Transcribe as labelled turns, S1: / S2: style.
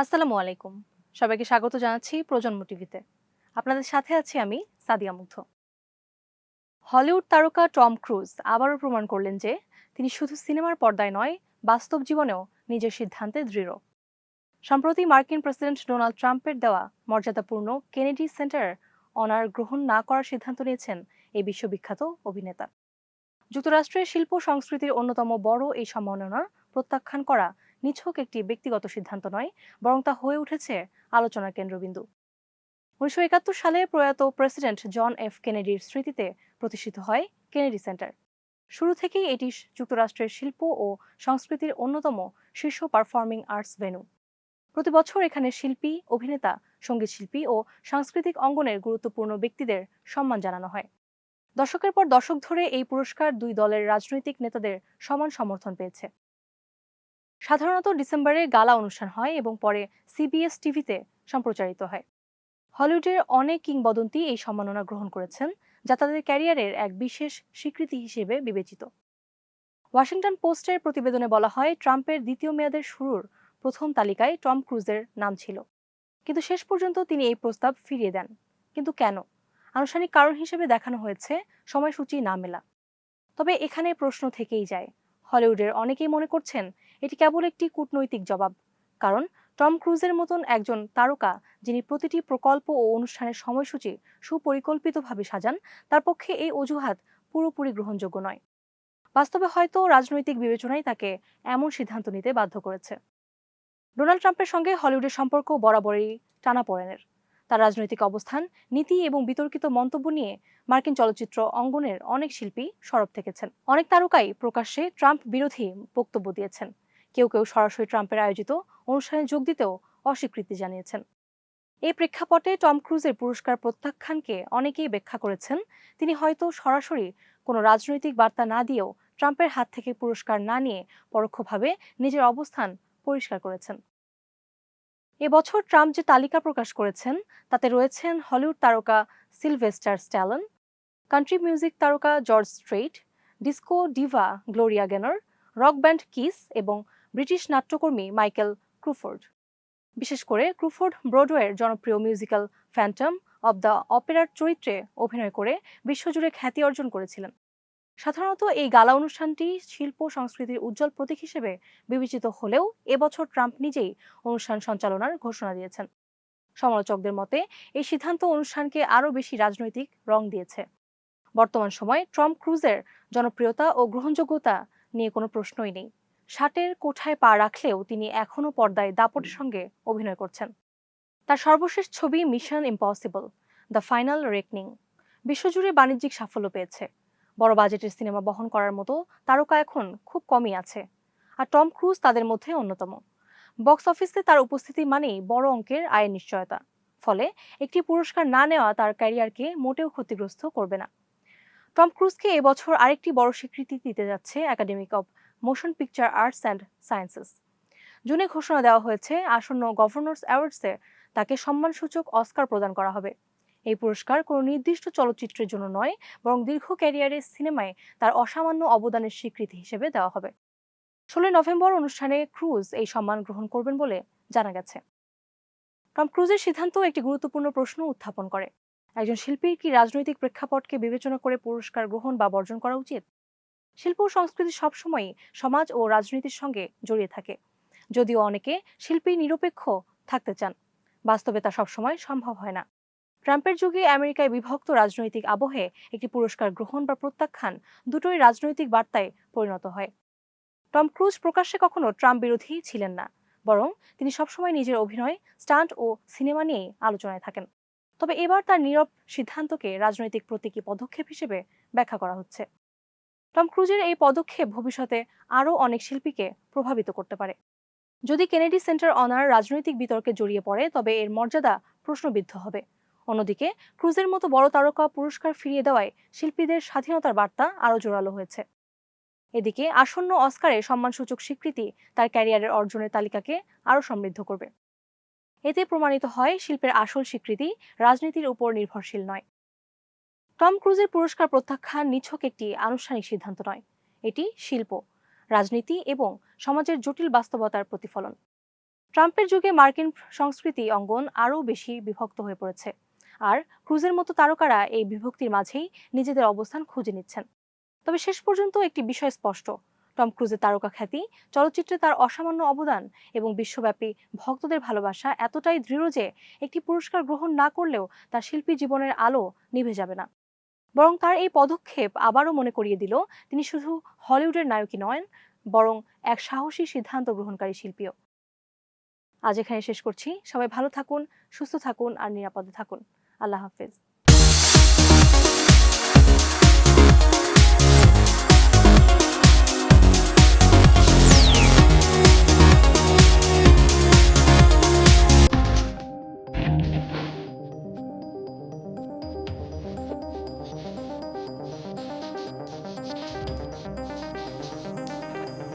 S1: আসসালামু আলাইকুম। সবাইকে স্বাগত জানাচ্ছি প্রজন্ম টিভিতে। আপনাদের সাথে আছি আমি সাদিয়া মুগ্ধ। হলিউড তারকা টম ক্রুজ আবারও প্রমাণ করলেন যে তিনি শুধু সিনেমার পর্দায় নয়, বাস্তব জীবনেও নিজের সিদ্ধান্তে দৃঢ়। সম্প্রতি মার্কিন প্রেসিডেন্ট ডোনাল্ড ট্রাম্পের দেওয়া মর্যাদাপূর্ণ কেনেডি সেন্টার অনার গ্রহণ না করার সিদ্ধান্ত নিয়েছেন এই বিশ্ববিখ্যাত অভিনেতা। যুক্তরাষ্ট্রের শিল্প সংস্কৃতির অন্যতম বড় এই সম্মাননা প্রত্যাখ্যান করা নিছক একটি ব্যক্তিগত সিদ্ধান্ত নয়, বরং তা হয়ে উঠেছে আলোচনার কেন্দ্রবিন্দু। উনিশশো একাত্তর সালে প্রয়াত প্রেসিডেন্ট জন এফ কেনেডির স্মৃতিতে প্রতিষ্ঠিত হয় কেনেডি সেন্টার। শুরু থেকেই এটি যুক্তরাষ্ট্রের শিল্প ও সংস্কৃতির অন্যতম শীর্ষ পারফর্মিং আর্টস ভেন্যু। প্রতি বছর এখানে শিল্পী, অভিনেতা সংগীত শিল্পী ও সাংস্কৃতিক অঙ্গনের গুরুত্বপূর্ণ ব্যক্তিদের সম্মান জানানো হয়। দশকের পর দশক ধরে এই পুরস্কার দুই দলের রাজনৈতিক নেতাদের সমান সমর্থন পেয়েছে। সাধারণত ডিসেম্বরে গালা অনুষ্ঠান হয় এবং পরে সিবিএস টিভিতে সম্প্রচারিত হয়। হলিউডের অনেক কিংবদন্তি এই সম্মাননা গ্রহণ করেছেন, যা তাদের ক্যারিয়ারের এক বিশেষ স্বীকৃতি হিসেবে বিবেচিত। ওয়াশিংটন পোস্টের প্রতিবেদনে বলা হয়, ট্রাম্পের দ্বিতীয় মেয়াদের শুরুর প্রথম তালিকায় টম ক্রুজের নাম ছিল। কিন্তু শেষ পর্যন্ত তিনি এই প্রস্তাব ফিরিয়ে দেন। কিন্তু কেন? আনুষ্ঠানিক কারণ হিসেবে দেখানো হয়েছে, সময়সূচি না মেলা। তবে এখানে প্রশ্ন থেকেই যায়, হলিউডের অনেকেই মনে করছেন এটি কেবল একটি কূটনৈতিক জবাব। কারণ টম ক্রুজের মতন একজন তারকা, যিনি প্রতিটি প্রকল্প ও অনুষ্ঠানের সময়সূচি সুপরিকল্পিতভাবে সাজান, তার পক্ষে এই অজুহাত পুরোপুরি গ্রহণযোগ্য নয়। বাস্তবে হয়তো রাজনৈতিক বিবেচনাই তাকে এমন সিদ্ধান্ত নিতে বাধ্য করেছে। ডোনাল্ড ট্রাম্পের সঙ্গে হলিউডের সম্পর্ক বরাবরই টানাপোড়েনের। তার রাজনৈতিক অবস্থান, নীতি এবং বিতর্কিত মন্তব্য নিয়ে মার্কিন চলচ্চিত্র অঙ্গনের অনেক শিল্পী সরব থেকেছেন। অনেক তারকাই প্রকাশ্যে ট্রাম্প বিরোধী বক্তব্য দিয়েছেন। কেউ কেউ সরাসরি ট্রাম্পের আয়োজিত অনুষ্ঠানে যোগ দিতেও অস্বীকৃতি জানিয়েছেন। এই প্রেক্ষাপটে টম ক্রুজের পুরস্কার প্রত্যাখ্যানকে অনেকেই ব্যাখ্যা করেছেন, তিনি হয়তো সরাসরি কোনো রাজনৈতিক বার্তা না দিয়েও ট্রাম্পের হাত থেকে পুরস্কার না নিয়ে পরোক্ষভাবে নিজের অবস্থান পরিষ্কার করেছেন। এবছর ট্রাম্প যে তালিকা প্রকাশ করেছেন, তাতে রয়েছেন হলিউড তারকা সিলভেস্টার স্ট্যালন, কান্ট্রি মিউজিক তারকা George Strait, disco diva Gloria Gaynor, rock band Kiss এবং ব্রিটিশ নাট্যকর্মী মাইকেল ক্রুফোর্ড। বিশেষ করে ক্রুফোর্ড ব্রডওয়ের জনপ্রিয় মিউজিক্যাল ফ্যান্টম অব দ্য অপেরার চরিত্রে অভিনয় করে বিশ্বজুড়ে খ্যাতি অর্জন করেছিলেন। সাধারণত এই গালা অনুষ্ঠানটি শিল্প সংস্কৃতির উজ্জ্বল প্রতীক হিসেবে বিবেচিত হলেও এবছর ট্রাম্প নিজেই অনুষ্ঠান সঞ্চালনার ঘোষণা দিয়েছেন। সমালোচকদের মতে, এই সিদ্ধান্ত অনুষ্ঠানকে আরও বেশি রাজনৈতিক রং দিয়েছে। বর্তমান সময়ে ট্রাম্প ক্রুজের জনপ্রিয়তা ও গ্রহণযোগ্যতা নিয়ে কোনো প্রশ্নই নেই। ষাটের কোঠায় পা রাখলেও তিনি এখনও পর্দায় দাপটের সঙ্গে অভিনয় করছেন। তার সর্বশেষ ছবি Mission Impossible the Final Reckoning বিশ্বজুড়ে বাণিজ্যিক সাফল্য পেয়েছে। বড় বাজেটের সিনেমা বহন করার মতো তারকা এখন খুব কমই আছে। আর টম ক্রুজ তাদের মধ্যে অন্যতম। বক্স অফিসে তার উপস্থিতি মানেই বড় অঙ্কের আয়ের নিশ্চয়তা। ফলে একটি পুরস্কার না নেওয়া তার ক্যারিয়ারকে মোটেও ক্ষতিগ্রস্ত করবে না। টম ক্রুজকে এবছর আরেকটি বড় স্বীকৃতি দিতে যাচ্ছে Academic of Motion Picture Arts and Sciences জুনে ঘোষণা দেওয়া হয়েছে, আসন্ন গভর্নর্স অ্যাওয়ার্ডসে তাকে সম্মানসূচক অস্কার প্রদান করা হবে। এই পুরস্কার কোনো নির্দিষ্ট চলচ্চিত্রের জন্য নয়, বরং দীর্ঘ ক্যারিয়ারের সিনেমায় তার অসামান্য অবদানের স্বীকৃতি হিসেবে দেওয়া হবে। ষোলোই নভেম্বর অনুষ্ঠানে ক্রুজ এই সম্মান গ্রহণ করবেন বলে জানা গেছে। টম ক্রুজের সিদ্ধান্ত একটি গুরুত্বপূর্ণ প্রশ্ন উত্থাপন করে। একজন শিল্পীর কি রাজনৈতিক প্রেক্ষাপটকে বিবেচনা করে পুরস্কার গ্রহণ বা বর্জন করা উচিত? শিল্প ও সংস্কৃতি সবসময়ই সমাজ ও রাজনীতির সঙ্গে জড়িয়ে থাকে। যদিও অনেকে শিল্পী নিরপেক্ষ থাকতে চান, বাস্তবে তা সবসময় সম্ভব হয় না। ট্রাম্পের যুগে আমেরিকায় বিভক্ত রাজনৈতিক আবহে একটি পুরস্কার গ্রহণ বা প্রত্যাখ্যান দুটোই রাজনৈতিক বার্তায় পরিণত হয়। টম ক্রুজ প্রকাশ্যে কখনো ট্রাম্প বিরোধী ছিলেন না, বরং তিনি সবসময় নিজের অভিনয়, স্টান্ট ও সিনেমা নিয়েই আলোচনায় থাকেন। তবে এবার তার নীরব সিদ্ধান্তকে রাজনৈতিক প্রতীকী পদক্ষেপ হিসেবে ব্যাখ্যা করা হচ্ছে। টম ক্রুজের এই পদক্ষেপ ভবিষ্যতে আরও অনেক শিল্পীকে প্রভাবিত করতে পারে। যদি কেনেডি সেন্টার অনার রাজনৈতিক বিতর্কে জড়িয়ে পড়ে, তবে এর মর্যাদা প্রশ্নবিদ্ধ হবে। অন্যদিকে, ক্রুজের মতো বড় তারকা পুরস্কার ফিরিয়ে দেওয়ায় শিল্পীদের স্বাধীনতার বার্তা আরও জোরালো হয়েছে। এদিকে, আসন্ন অস্কারে সম্মানসূচক স্বীকৃতি তার ক্যারিয়ারের অর্জনের তালিকাকে আরও সমৃদ্ধ করবে। এতে প্রমাণিত হয়, শিল্পের আসল স্বীকৃতি রাজনীতির উপর নির্ভরশীল নয়। টম ক্রুজের পুরস্কার প্রত্যাখ্যান নিছক একটি আনুষ্ঠানিক সিদ্ধান্ত নয়। এটি শিল্প, রাজনীতি এবং সমাজের জটিল বাস্তবতার প্রতিফলন। ট্রাম্পের যুগে মার্কিন সংস্কৃতি অঙ্গন আরও বেশি বিভক্ত হয়ে পড়েছে। আর ক্রুজের মতো তারকারা এই বিভক্তির মাঝেই নিজেদের অবস্থান খুঁজে নিচ্ছেন। তবে শেষ পর্যন্ত একটি বিষয় স্পষ্ট। টম ক্রুজের তারকা খ্যাতি, চলচ্চিত্রে তার অসামান্য অবদান এবং বিশ্বব্যাপী ভক্তদের ভালোবাসা এতটাই দৃঢ় যে একটি পুরস্কার গ্রহণ না করলেও তার শিল্পী জীবনের আলো নিভে যাবে না। বরং তার এই পদক্ষেপ আবারও মনে করিয়ে দিল, তিনি শুধু হলিউডের নায়কই নয় বরং এক সাহসী সিদ্ধান্ত গ্রহণকারী শিল্পীও। আজ এখানে শেষ করছি। সবাই ভালো থাকুন, সুস্থ থাকুন আর নিরাপদে থাকুন। আল্লাহ হাফেজ।